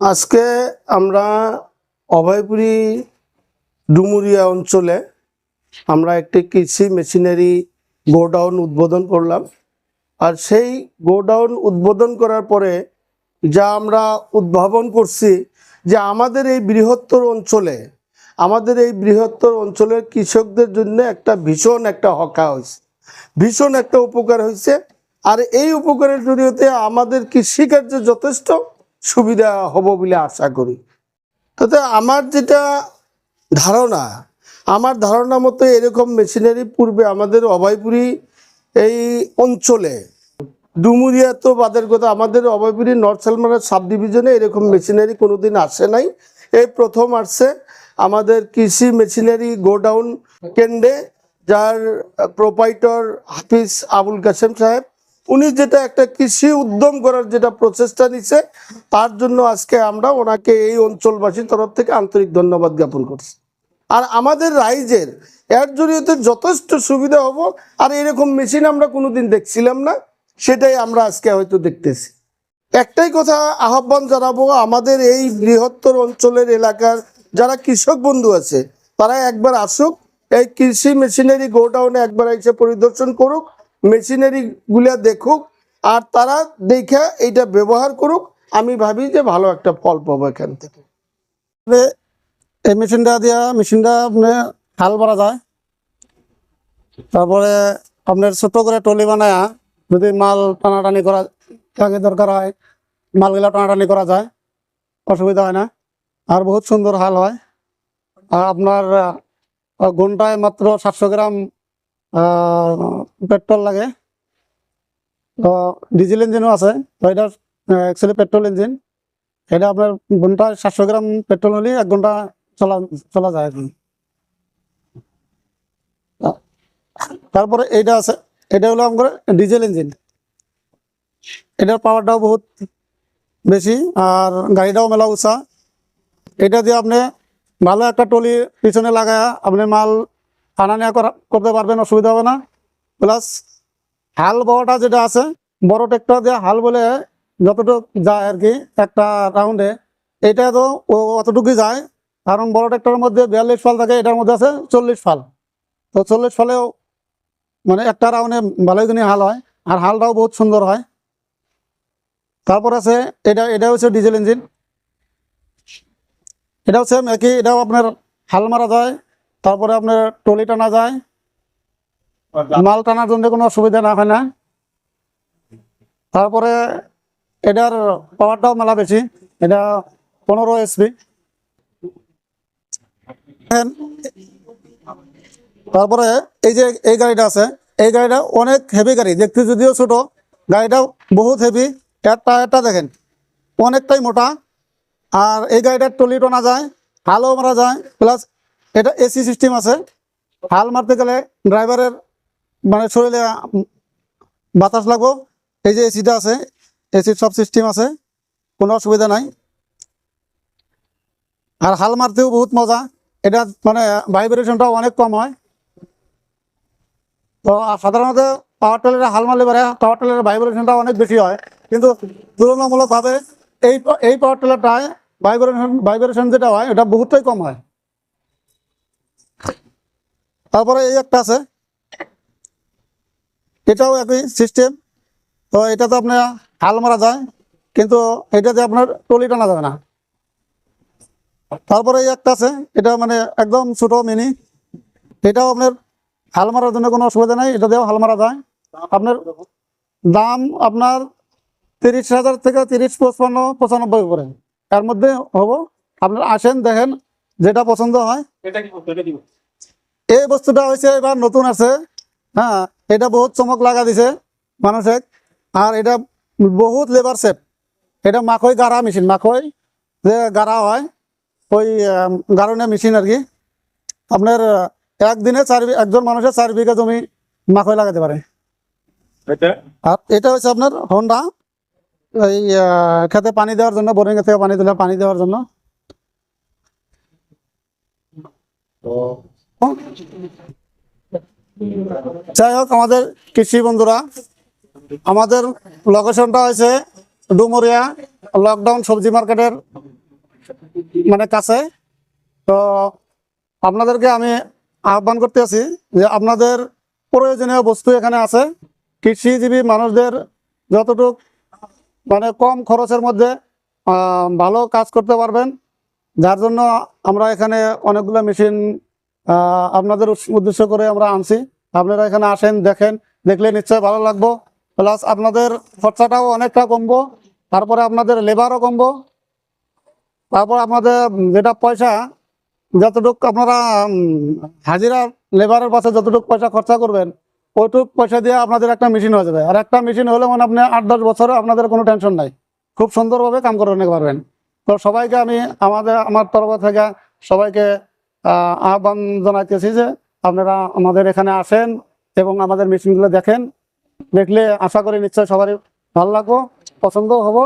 আজকে আমরা অভয়পুরী ডুমুরিয়া অঞ্চলে আমরা একটি কৃষি মেশিনারি গোডাউন উদ্বোধন করলাম। আর সেই গোডাউন উদ্বোধন করার পরে যা আমরা উদ্ভাবন করছি যে আমাদের এই বৃহত্তর অঞ্চলে, আমাদের এই বৃহত্তর অঞ্চলের কৃষকদের জন্য একটা ভীষণ একটা হকা হয়েছে, ভীষণ একটা উপকার হয়েছে। আর এই উপকারের জড়িয়তে আমাদের কৃষিকার্যে যথেষ্ট। সুবিধা হব বলে আশা করি। তাতে আমার যেটা ধারণা, আমার ধারণা মতো এরকম মেশিনারি পূর্বে আমাদের অভয়পুরী এই অঞ্চলে, ডুমুরিয়া তো বাদের কথা, আমাদের অভয়পুরী নর্থ সালমারা সাব ডিভিশনে এরকম মেশিনারি কোনোদিন আসে নাই। এই প্রথম আসছে আমাদের কৃষি মেশিনারি গোডাউন কেন্দ্রে, যার প্রোপাইটর হাফিজ আবুল কাসেম সাহেব। উনি যেটা একটা কৃষি উদ্যম করার যেটা প্রচেষ্টা নিছে, তার জন্য আজকে আমরা ওনাকে এই অঞ্চলবাসীর তরফ থেকে আন্তরিক ধন্যবাদ জ্ঞাপন করছি। আর আমাদের রাইজের, এর জড়িয়ে যথেষ্ট সুবিধা হব, আর এরকম মেশিন আমরা কোনোদিন দেখছিলাম না, সেটাই আমরা আজকে হয়তো দেখতেছি। একটাই কথা আহ্বান জানাব, আমাদের এই বৃহত্তর অঞ্চলের এলাকার যারা কৃষক বন্ধু আছে, তারা একবার আসুক, এই কৃষি মেশিনারি গোডাউনে একবার এসে পরিদর্শন করুক মেশিনারি গুলা দেখুক, আর তারা দেখে এইটা ব্যবহার করুক, আমি ভাবি যে ভালো একটা ফল পাবো এখান থেকে। এই মেশিনটা দিয়া, মেশিনটা আপনি হাল মারা যায়। তারপরে আপনার ছোট করে টলি বানায়, যদি মাল টানাটানি করা আগে দরকার হয়, মালগুলা টানাটানি করা যায়, অসুবিধা হয় না। আর বহুত সুন্দর হাল হয়। আর আপনার ঘন্টায় মাত্র সাতশো গ্রাম পেট্রোল লাগে। তো ডিজেল ইঞ্জিনও আছে। তো এটা অ্যাকচুয়ালি পেট্রোল ইঞ্জিন। এটা আপনার ঘন্টায় সাতশো গ্রাম পেট্রোল হলে এক ঘণ্টা চলা চলা যায় কি তারপরে এইটা আছে, এটা হলো আমার ডিজেল ইঞ্জিন। এটার পাওয়ারটাও বহুত বেশি, আর গাড়িটাও মেলা উঁচা। এটা দিয়ে আপনি ভালো একটা টলি পিছনে লাগায় আপনি মাল আনা নেওয়া করা করতে পারবেন অসুবিধা হবে না। প্লাস হাল বওয়াটা যেটা আছে, বড় ট্রেক্টর দিয়ে হাল বলে যতটুকু যায় আর কি, একটা রাউন্ডে এটা তো ও অতটুকুই যায়। কারণ বড় ট্রেক্টরের মধ্যে বিয়াল্লিশ ফাল থাকে, এটার মধ্যে আছে চল্লিশ ফাল। তো চল্লিশ ফালেও মানে একটা রাউন্ডে ভালোই দিনই হাল হয়, আর হালটাও বহুত সুন্দর হয়। তারপর আছে, এটা এটা হচ্ছে ডিজেল ইঞ্জিন এটাও সেম একই, এটাও আপনার হাল মারা যায়। তারপরে আপনার টলি টানা যায়। মাল টানার জন্য কোনো অসুবিধা না হয় না। তারপরে এটার পাওয়ারটাও মেলা বেশি। এটা পনেরো এসপি তারপরে এই যে এই গাড়িটা আছে এই গাড়িটা অনেক হেভি গাড়ি। দেখতে যদিও ছোট গাড়িটা বহুত হেভি এর টায়ারটা দেখেন অনেকটাই মোটা। আর এই গাড়িটার টলি টানা যায় হালও মারা যায় প্লাস এটা এসি সিস্টেম আছে। হাল মারতে গেলে ড্রাইভারের মানে শরীরে বাতাস লাগবো। এই যে এসিটা আছে এসির সব সিস্টেম আছে, কোনো অসুবিধা নাই। আর হাল মারতেও বহুত মজা। এটা মানে ভাইব্রেশনটাও অনেক কম হয়। তো সাধারণত পাওয়ার টেলারে হাল মারলে পারে পাওয়ার টেলারের ভাইব্রেশনটা অনেক বেশি হয়। কিন্তু তুলনামূলকভাবে এই এই পাওয়ার টেলারটায় ভাইব্রেশন ভাইব্রেশন যেটা হয় এটা বহুতটাই কম হয়। তারপরে এই একটা আছে। এটাও একই সিস্টেম তো এটাতে আপনার হাল মারা যায়, কিন্তু এটাতে আপনার টলি টানা যাবে না। তারপরে এই একটা আছে, এটা মানে একদম ছোট মিনি এটাও আপনার হাল মারার জন্য কোনো অসুবিধা নাই, এটা দিয়েও হাল মারা যায়। আপনার দাম আপনার তিরিশ হাজার থেকে তিরিশ পঁচপান্ন, পঁচানব্বই করে তার মধ্যে হব। আপনার আসেন, দেখেন, যেটা পছন্দ হয়। এই বস্তুটা হয়েছে এবার নতুন আছে। হ্যাঁ এটা বহুত চমক লাগা দিছে মানুষে আর এটা বহুত লেবার সেফ এটা মাখই গাড়া মেশিন মাখই যে গাড়া হয় ওই গাড়নে মেশিন আর কি। আপনার একদিনে চার একজন মানুষের চার বিঘা জমি মাখই লাগাতে পারে। আর এটা হচ্ছে আপনার হোন্ডা এই খেতে পানি দেওয়ার জন্য বোরিং থেকে পানি দিলে পানি দেওয়ার জন্য। যাই হোক, আমাদের কৃষি বন্ধুরা, আমাদের লোকেশনটা হয়েছে ডুমুরিয়া লকডাউন সবজি মার্কেটের মানে কাছে। তো আপনাদেরকে আমি আহ্বান করতে আছি যে আপনাদের প্রয়োজনীয় বস্তু এখানে আছে। কৃষিজীবী মানুষদের যতটুক মানে কম খরচের মধ্যে ভালো কাজ করতে পারবেন, যার জন্য আমরা এখানে অনেকগুলো মেশিন আপনাদের উদ্দেশ্য করে আমরা আনছি। আপনারা এখানে আসেন, দেখেন, দেখলে নিশ্চয় ভালো লাগবো। প্লাস আপনাদের খরচাটাও অনেকটা কমবো, তারপরে আপনাদের লেবারও কমবো। তারপর আপনাদের যেটা পয়সা, যতটুক আপনারা হাজিরা লেবারের পাশে যতটুক পয়সা খরচা করবেন, ওইটুক পয়সা দিয়ে আপনাদের একটা মেশিন হয়ে যাবে। আর একটা মেশিন হলে মানে আপনি আট দশ বছরে আপনাদের কোনো টেনশন নাই। খুব সুন্দরভাবে কাম করে নিতে পারবেন। তো সবাইকে আমি, আমাদের, আমার তরফ থেকে সবাইকে আহ্বান জানাইতেছি যে আপনারা আমাদের এখানে আসেন এবং আমাদের মেশিনগুলো দেখেন। দেখলে আশা করি নিশ্চয় সবারই ভালো লাগবো, পছন্দও হব।